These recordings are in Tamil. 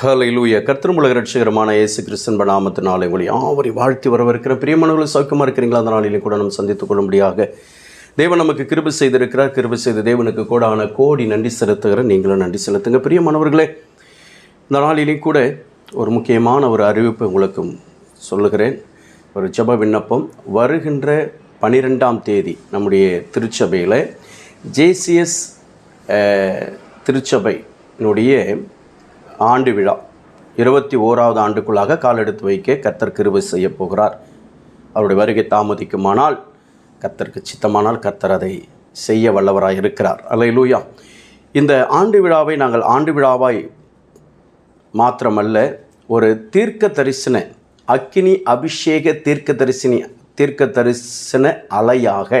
ஹலையிலூய கர்த்தருமுலக ரட்சகரமான இயேசு கிறிஸ்தன் நாமத்தினாலே உங்களை ஆவரை வாழ்த்தி வரவிருக்கிற பிரியமானவர்கள் சௌக்கியமாக இருக்கிறீங்களா அந்த நாளிலும் கூட நம்ம சந்தித்துக் கொள்ளும்படியாக தேவன் நமக்கு கிருபி செய்திருக்கிறார். கிருபி செய்த தேவனுக்கு கோடான கோடி நன்றி செலுத்துகிற நீங்களும் நன்றி செலுத்துங்க. பிரியமானவர்களே இந்த நாளிலையும் கூட ஒரு முக்கியமான ஒரு அறிவிப்பு உங்களுக்கு சொல்லுகிறேன். ஒரு ஜப விண்ணப்பம். வருகின்ற பனிரெண்டாம் தேதி நம்முடைய திருச்சபையில் ஜேசிஎஸ் திருச்சபையினுடைய ஆண்டு விழா இருபத்தி ஓராவது ஆண்டுக்குள்ளாக காலெடுத்து வைக்க கர்த்தர் கிருபை செய்ய போகிறார். அவருடைய வருகை தாமதிக்குமானால் கர்த்தருக்கு சித்தமானால் கர்த்தர் அதை செய்ய வல்லவராக இருக்கிறார். அல்லையிலூயா இந்த ஆண்டு விழாவை நாங்கள் ஆண்டு விழாவாய் மாத்திரமல்ல ஒரு தீர்க்க தரிசன அக்கினி அபிஷேக தீர்க்க தரிசினி தீர்க்க தரிசன அலையாக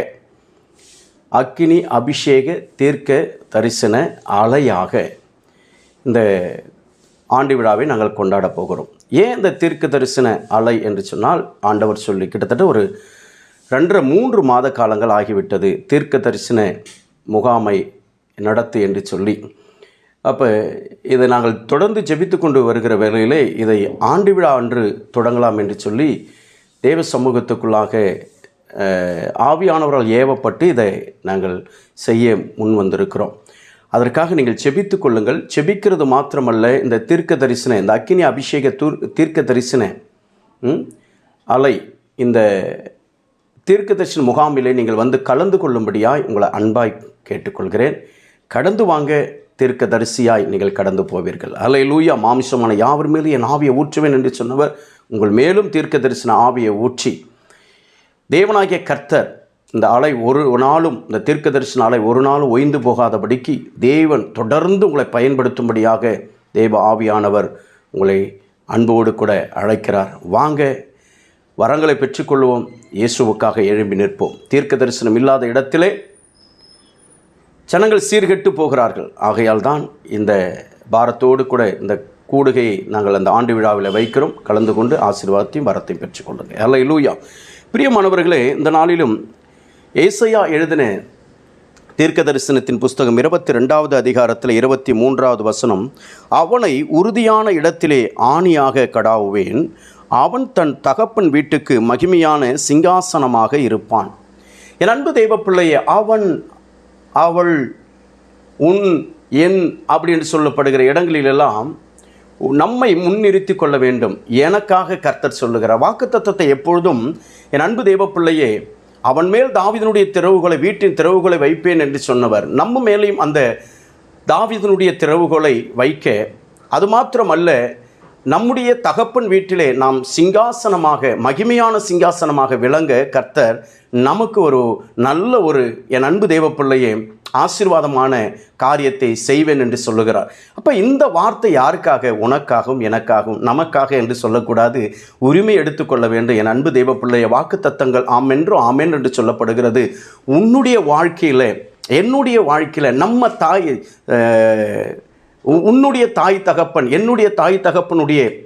அக்கினி அபிஷேக தீர்க்க தரிசன அலையாக இந்த ஆண்டு விழாவை நாங்கள் கொண்டாட போகிறோம். ஏன் இந்த தீர்க்க தரிசன அலை என்று சொன்னால் ஆண்டவர் சொல்லி கிட்டத்தட்ட ஒரு ரெண்டரை மூன்று மாத காலங்கள் ஆகிவிட்டது தீர்க்க தரிசன முகாமை நடத்து என்று சொல்லி. அப்போ இதை நாங்கள் தொடர்ந்து ஜெபித்து கொண்டு வருகிற வேளையிலே இதை ஆண்டு விழா அன்று தொடங்கலாம் என்று சொல்லி தேவ சமூகத்துக்குள்ளாக ஆவியானவரால் ஏவப்பட்டு இதை நாங்கள் செய்ய முன் வந்திருக்கிறோம். அதற்காக நீங்கள் செபித்து கொள்ளுங்கள். செபிக்கிறது மாத்திரமல்ல இந்த தீர்க்க தரிசன இந்த அக்கினி அபிஷேக தூர் தீர்க்க தரிசன ம், அலை இந்த தீர்க்க தரிசன முகாமிலே நீங்கள் வந்து கலந்து கொள்ளும்படியாய் உங்களை அன்பாய் கேட்டுக்கொள்கிறேன். கடந்து வாங்க தீர்க்க தரிசியாய் நீங்கள் கடந்து போவீர்கள். அலை லூயா மாமிசமான யாவர் மேலும் என் ஆவியை ஊற்றுவேன் என்று சொன்னவர் உங்கள் மேலும் தீர்க்க தரிசன ஆவியை ஊற்றி தேவனாகிய கர்த்தர் இந்த அலை ஒரு நாளும் இந்த தீர்க்க தரிசன அலை ஒரு நாளும் ஒய்ந்து போகாதபடிக்கு தேவன் தொடர்ந்து உங்களை பயன்படுத்தும்படியாக தேவ ஆவியானவர் உங்களை அன்போடு கூட அழைக்கிறார். வாங்க வரங்களை பெற்றுக்கொள்வோம். இயேசுவுக்காக எழும்பி நிற்போம். தீர்க்க தரிசனம் இல்லாத இடத்திலே ஜனங்கள் சீர்கெட்டு போகிறார்கள். ஆகையால் தான் இந்த பாரத்தோடு கூட இந்த கூடுகையை நாங்கள் அந்த ஆண்டு விழாவில் வைக்கிறோம். கலந்து கொண்டு ஆசீர்வாதத்தையும் வரத்தையும் பெற்றுக்கொள்ளுங்கள். அல்ல லூயா பிரியமானவர்களே இந்த நாளிலும் ஏசையா எழுதின தீர்க்க தரிசனத்தின் புஸ்தகம் இருபத்தி ரெண்டாவது அதிகாரத்தில் இருபத்தி மூன்றாவது வசனம் அவனை உறுதியான இடத்திலே ஆணியாக கடாவுவேன். அவன் தன் தகப்பன் வீட்டுக்கு மகிமையான சிங்காசனமாக இருப்பான். என் அன்பு தெய்வ பிள்ளையே அவன் அவள் உன் என் அப்படின்னு சொல்லப்படுகிற இடங்களிலெல்லாம் நம்மை முன்னிறுத்தி கொள்ள வேண்டும். எனக்காக கர்த்தர் சொல்லுகிறார் தத்துவத்தை எப்பொழுதும் என் அன்பு தெய்வ பிள்ளையே அவன் மேல் தாவிதனுடைய திறவுகளை வீட்டின் திறவுகளை வைப்பேன் என்று சொன்னவர். நம்ம மேலேயும் அந்த தாவிதனுடைய திறவுகளை வைக்க அது மாத்திரமல்ல நம்முடைய தகப்பன் வீட்டிலே நாம் சிங்காசனமாக மகிமையான சிங்காசனமாக விளங்க கர்த்தர் நமக்கு ஒரு நல்ல ஒரு என் அன்பு தெய்வ பிள்ளையே ஆசீர்வாதமான காரியத்தை செய்வேன் என்று சொல்லுகிறார். அப்போ இந்த வார்த்தை யாருக்காக? உனக்காகவும் எனக்காகவும் நமக்காக என்று சொல்லக்கூடாது. உரிமை எடுத்துக்கொள்ள வேண்டும். என் அன்பு தெய்வ பிள்ளைய வாக்கு தத்தங்கள் ஆமென்றும் ஆமென் என்று சொல்லப்படுகிறது. உன்னுடைய வாழ்க்கையில் என்னுடைய வாழ்க்கையில் நம்ம தாய் உன்னுடைய தாய் தகப்பன் என்னுடைய தாய் தகப்பனுடைய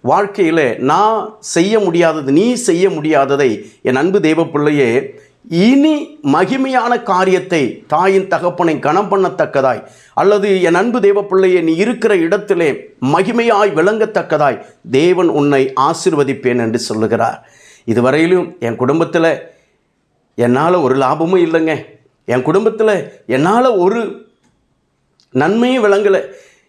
வாழ்க்கையில் நான் செய்ய முடியாதது நீ செய்ய முடியாததை என் அன்பு தெய்வ பிள்ளையே இனி மகிமையான காரியத்தை தாயின் தகப்பனை கனம் பண்ணத்தக்கதாய் அல்லது என் அன்பு தேவப்பிள்ளையே பிள்ளையே நீ இருக்கிற இடத்திலே மகிமையாய் விளங்கத்தக்கதாய் தேவன் உன்னை ஆசிர்வதிப்பேன் என்று சொல்லுகிறார். இதுவரையிலும் என் குடும்பத்தில் என்னால் ஒரு லாபமும் இல்லைங்க. என் குடும்பத்தில் என்னால் ஒரு நன்மையும் விளங்கலை.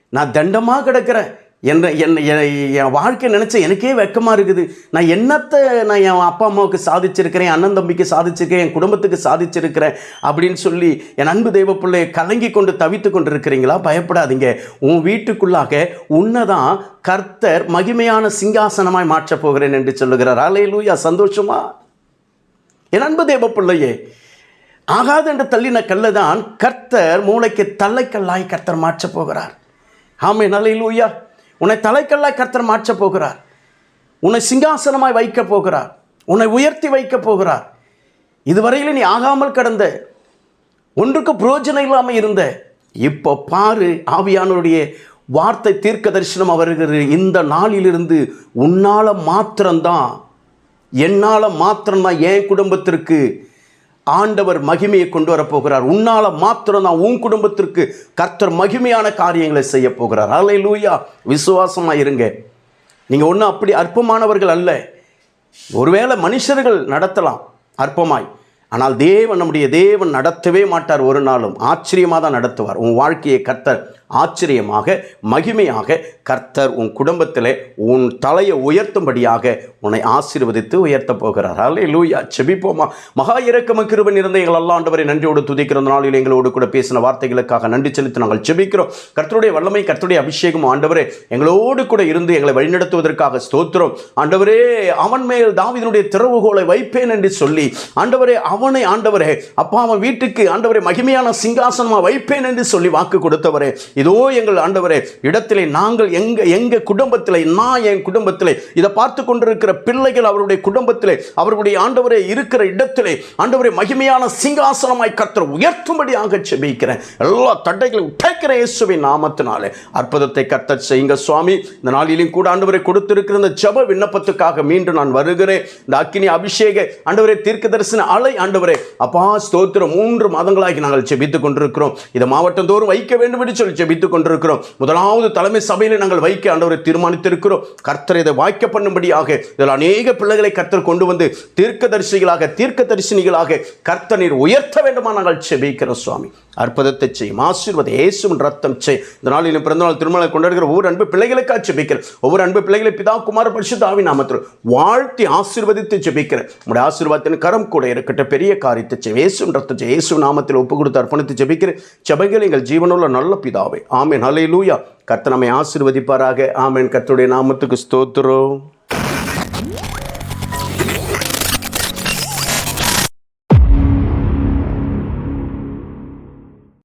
நான் தண்டமாக கிடக்கிறேன். என்ன என்ன என் என் வாழ்க்கை நினச்ச எனக்கே வெக்கமாக இருக்குது. நான் என்னத்தை நான் என் அப்பா அம்மாவுக்கு சாதிச்சிருக்கிறேன் அண்ணன் தம்பிக்கு சாதிச்சிருக்கேன் என் குடும்பத்துக்கு சாதிச்சிருக்கிறேன் அப்படின்னு சொல்லி என் அன்பு தெய்வ பிள்ளையை கலங்கி கொண்டு தவித்து கொண்டு இருக்கிறீங்களா பயப்படாதீங்க. உன் வீட்டுக்குள்ளாக உன்னை தான் கர்த்தர் மகிமையான சிங்காசனமாய் மாற்றப் போகிறேன் என்று சொல்லுகிறார். அலையிலூயா சந்தோஷமா? என் அன்பு தேவ பிள்ளையே ஆகாது என்று தள்ளின கல்லை தான் கர்த்தர் மூளைக்கு தலைக்கல்லாய் கர்த்தர் மாற்றப் போகிறார். ஆமை நல்லையிலூயா உன்னை தலைக்கல்லாய் கர்த்தர் மாற்றப் போகிறார். உன்னை சிங்காசனமாய் வைக்கப் போகிறார். உன்னை உயர்த்தி வைக்கப் போகிறார். இதுவரையில் நீ ஆகாமல் கடந்த ஒன்றுக்கு புரோஜனம் இல்லாமல் இருந்த இப்போ பாரு ஆவியானுடைய வார்த்தை தீர்க்க தரிசனம் அவர்கள் இந்த நாளிலிருந்து உன்னால் மாத்திரம்தான் என்னால் மாத்திரம்தான் என் குடும்பத்திற்கு ஆண்டவர் மகிமையை கொண்டு வரப்போகிறார். உன்னால் உன்னால மாத்திரம் தான் உன் குடும்பத்திற்கு கர்த்தர் மகிமையான காரியங்களை செய்ய போகிறார். அலை லூயா விசுவாசமாக இருங்க. நீங்கள் ஒன்றும் அப்படி அற்பமானவர்கள் அல்ல. ஒருவேளை மனுஷர்கள் நடத்தலாம் அற்பமாய். ஆனால் தேவன் நம்முடைய தேவன் நடத்தவே மாட்டார் ஒரு நாளும். ஆச்சரியமாக தான் நடத்துவார். உன் வாழ்க்கையை கர்த்தர் ஆச்சரியமாக மகிமையாக கர்த்தர் உன் குடும்பத்தில் உன் தலையை உயர்த்தும்படியாக உன்னை ஆசீர்வதித்து உயர்த்தப் போகிறார். அல்லே லூயா செபிப்போமா மகா இறக்கம கிருபன் இருந்த எங்கள் அல்லாண்டவரை நன்றியோடு துதிக்கிற நாளில் எங்களோடு கூட பேசின வார்த்தைகளுக்காக நன்றி செலுத்தி நாங்கள் செபிக்கிறோம் கர்த்தருடைய வல்லமை கர்த்தருடைய அபிஷேகம் ஆண்டவரே எங்களோடு கூட இருந்து எங்களை வழிநடத்துவதற்காக ஸ்தோத்திரம். ஆண்டவரே அவன் மேல் தாவிதனுடைய திறவுகோலை வைப்பேன் என்று சொல்லி ஆண்டவரே அவனை ஆண்டவரே அப்பா அவன் வீட்டுக்கு ஆண்டவரே மகிமையான சிங்காசனமாக வைப்பேன் என்று சொல்லி வாக்கு கொடுத்தவரே இதோ எங்கள் ஆண்டவரே இடத்திலே நாங்கள் எங்க எங்க குடும்பத்திலே நான் என் குடும்பத்திலே இதை பார்த்து கொண்டிருக்கிற பிள்ளைகள் அவருடைய குடும்பத்திலே அவருடைய ஆண்டவரே இருக்கிற இடத்திலே ஆண்டவரே மகிமையான சிங்காசனமாய் கர்த்தர் உயர்த்தும்படியாக செபிக்கிறேன். எல்லா தடைகளை உடைக்கிற இயேசுவின் நாமத்தினாலே. அற்புதத்தை கத்த செய்யுங்க சுவாமி. இந்த நாளிலும் கூட ஆண்டவரை கொடுத்திருக்கிற இந்த ஜப விண்ணப்பத்துக்காக மீண்டும் நான் வருகிறேன். இந்த அக்கினி அபிஷேக ஆண்டவரே தீர்க்க தரிசன அலை ஆண்டவரே அப்பா ஸ்தோத்திரம். மூன்று மாதங்களாகி நாங்கள் செபித்துக் கொண்டிருக்கிறோம். இதை மாவட்டம் தோறும் வைக்க வேண்டும் என்று சொல்லி ஜெபித்துக் கொண்டிருக்கிறோம் முதலாவது தலைமை சபையில் நாங்கள் வைக்க ஆண்டவரை தீர்மானித்திருக்கிறோம். கர்த்தர் இதை வாய்க்க பண்ணும்படியாக இதில் அநேக பிள்ளைகளை கர்த்தர் கொண்டு வந்து தீர்க்கதரிசிகளாக தீர்க்கதரிசினிகளாக கர்த்தர் நீர் உயர்த்த வேண்டுமா நாங்கள் செபிக்கிறோம் சுவாமி. அற்புதத்தை செய்யும் ஆசீர்வாத இயேசுவின் ரத்தம் செய். இந்த நாளில் பிறந்தநாள் திருமணம் கொண்டாடுகிற ஒவ்வொரு அன்பு பிள்ளைகளுக்காக ஜெபிக்கிறேன். ஒவ்வொரு அன்பு பிள்ளைகளை பிதா குமார பரிசுத்தாவி நாமத்தில் வாழ்த்தி ஆசீர்வதித்து ஜெபிக்கிறேன். உங்களுடைய ஆசீர்வாதத்தின் கரம் கூட இருக்கட்டும். பெரிய காரியத்தை செய் இயேசுவின் ரத்தம் செய். இயேசு நாமத்தில் ஒப்பு கொடுத்து அர்ப்பணித்து ஜெபிக்கிறேன். ஜெபங்கள் எங்கள் ஜீவனுள்ள நல்ல பிதாவை. ஆமென். லூயா கத்த நம்மை ஆசீர்வதிப்பாராக. ஆமேன். கத்துடைய நாமத்துக்கு ஸ்தோத்திரம்.